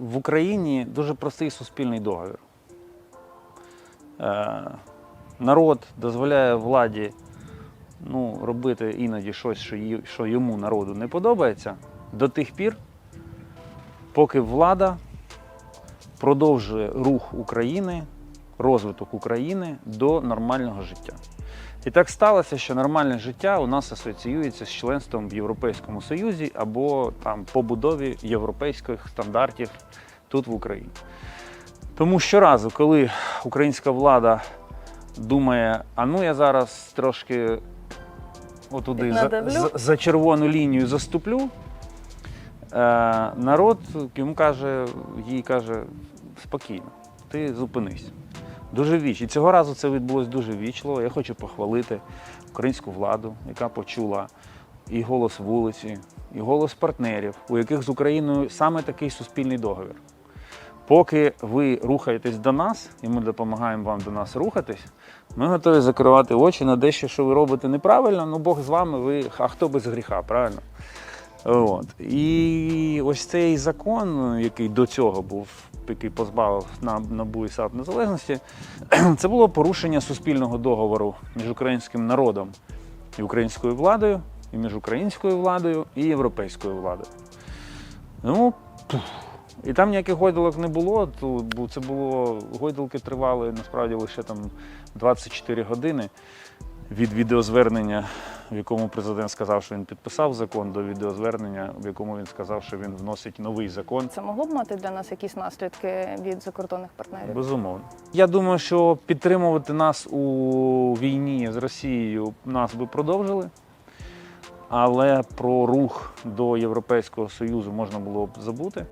в Україні дуже простий суспільний договір. Е, народ дозволяє владі ну, робити іноді щось, що, йому народу не подобається, до тих пір, поки влада продовжує рух України, розвиток України до нормального життя. І так сталося, що нормальне життя у нас асоціюється з членством в Європейському Союзі або там побудові європейських стандартів тут в Україні. Тому щоразу, коли українська влада думає, а ну я зараз трошки отуди за, за, за червону лінію заступлю, е, народ йому каже, їй каже, спокійно, ти зупинись. Дуже віч. І цього разу це відбулося дуже вічливо. Я хочу похвалити українську владу, яка почула і голос вулиці, і голос партнерів, у яких з Україною саме такий суспільний договір. Поки ви рухаєтесь до нас, і ми допомагаємо вам до нас рухатись, ми готові закривати очі на дещо, що ви робите неправильно. Ну Бог з вами, ви, а хто без гріха, правильно? От. І ось цей закон, який до цього був, який позбавив на НАБУ і САП незалежності, це було порушення суспільного договору між українським народом і українською владою, і між українською владою і європейською владою. Ну, і там ніяких гойдалок не було, бо це було, гойдалки тривали насправді лише там 24 години від відеозвернення, в якому президент сказав, що він підписав закон, до відеозвернення, в якому він сказав, що він вносить новий закон. Це могло б мати для нас якісь наслідки від закордонних партнерів? Безумовно. Я думаю, що підтримувати нас у війні з Росією нас би продовжили. Але про рух до Європейського Союзу можна було б забути.